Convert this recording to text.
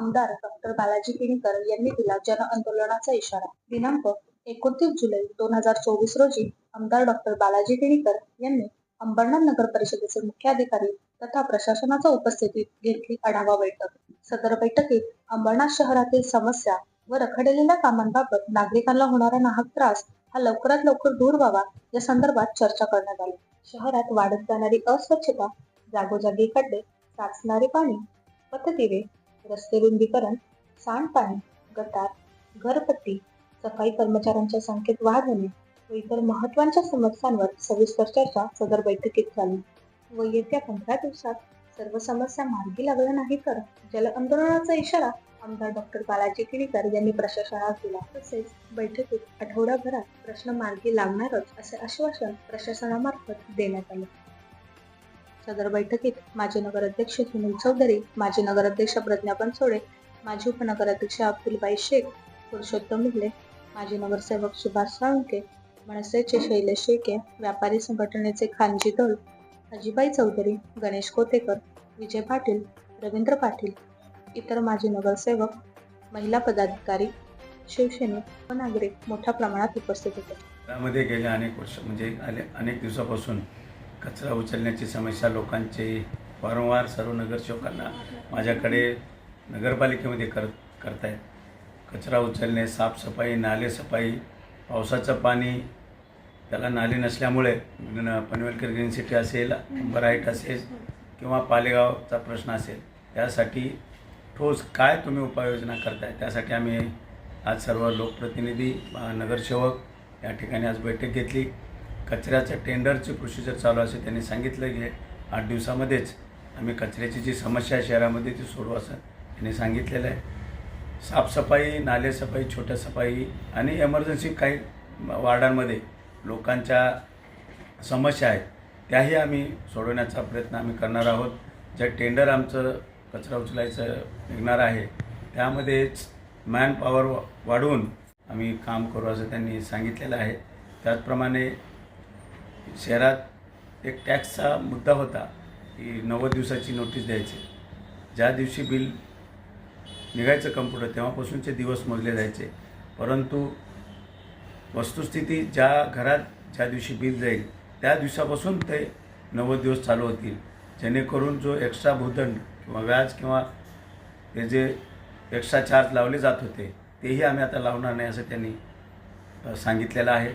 आमदार डॉक्टर बालाजी किणीकर यांनी दिला जन आंदोलनाचा इशारा. दिनांक एकोणतीस जुलै दोन हजार चोवीस रोजी आमदार डॉक्टर बालाजी किणीकर यांनी अंबरनाथ नगर परिषदेचे मुख्याधिकारी तथा प्रशासनाच्या उपस्थितीत घेतली आढावा बैठक. सदर बैठकीत अंबरनाथ शहरातील समस्या व रखडलेल्या कामांबाबत नागरिकांना होणारा नाहक त्रास हा लवकरात लवकर दूर व्हावा या संदर्भात चर्चा करण्यात आली. शहरात वाढत जाणारी अस्वच्छता जागोजागी खड्डे साचणारे पाणी पथदिवे रस्ते रुंदीकरण सांडपाणी गटार घरपट्टी सफाई कर्मचाऱ्यांच्या संख्येत वाढ होणे व इतर महत्त्वाच्या समस्यांवर सविस्तर चर्चा सदर बैठकीत झाली. व येत्या पंधरा दिवसात सर्व समस्या मार्गी लागल्या नाही तर जल आंदोलनाचा इशारा आमदार डॉक्टर बालाजी किणीकर यांनी प्रशासनास दिला. तसेच बैठकीत आठवडाभरात प्रश्न मार्गी लागणारच असे आश्वासन प्रशासनामार्फत देण्यात आले. सदर बैठकीत माजी नगराध्यक्ष सुनील चौधरी माजी नगराध्यक्ष प्रज्ञा बनसोडे माजी उपनगराध्यक्ष अब्दुलबाई शेख पुरुषोत्तम मुगले माजी नगरसेवक सुभाष साळुंके मनसेचे शैलेश शेके व्यापारी संघटनेचे खानजी दल अजिबाई चौधरी गणेश कोतेकर विजय पाटील रवींद्र पाटील इतर माजी नगरसेवक महिला पदाधिकारी शिवसैनिक व नागरिक मोठ्या प्रमाणात उपस्थित होते. त्यामध्ये गेल्या अनेक वर्ष म्हणजे अनेक दिवसापासून कचरा उचलण्याची समस्या लोकांचे वारंवार सर्व नगरसेवकांना माझ्याकडे नगरपालिकेमध्ये कर करतायत. कचरा उचलणे साफसफाई नालेसफाई पावसाचं पाणी त्याला नाले नसल्यामुळे न- पनवेलकर ग्रीन सिटी असेल बराईट असेल किंवा पालेगावचा प्रश्न असेल त्यासाठी ठोस काय तुम्ही उपाययोजना करताय? त्यासाठी आम्ही आज सर्व लोकप्रतिनिधी नगरसेवक या ठिकाणी आज बैठक घेतली. कचऱ्याचं टेंडरची प्रोसिजर चालू असेल त्यांनी सांगितलं की आठ दिवसामध्येच आम्ही कचऱ्याची जी समस्या आहे शहरामध्ये ती सोडू असं त्यांनी सांगितलेलं आहे. साफसफाई नालेसफाई छोट्या सफाई आणि एमर्जन्सी काही वार्डांमध्ये लोकांच्या समस्या आहेत त्याही आम्ही सोडवण्याचा प्रयत्न आम्ही करणार आहोत. जे टेंडर आमचं कचरा उचलायचं निघणार आहे त्यामध्येच मॅन पॉवर वाढवून आम्ही काम करू असं त्यांनी सांगितलेलं आहे. त्याचप्रमाणे शहरात एक टॅक्सचा मुद्दा होता की नव्वद दिवसाची नोटीस द्यायची. ज्या दिवशी बिल निघायचं कम्प्युटर तेव्हापासूनचे दिवस मोजले जायचे. परंतु वस्तुस्थिती ज्या घरात ज्या दिवशी बिल जाईल त्या दिवसापासून ते नव्वद दिवस चालू होतील. जेणेकरून जो एक्स्ट्रा भूदंड किंवा व्याज किंवा ते जे एक्स्ट्रा चार्ज लावले जात होते तेही आम्ही आता लावणार नाही असं त्यांनी सांगितलेलं आहे.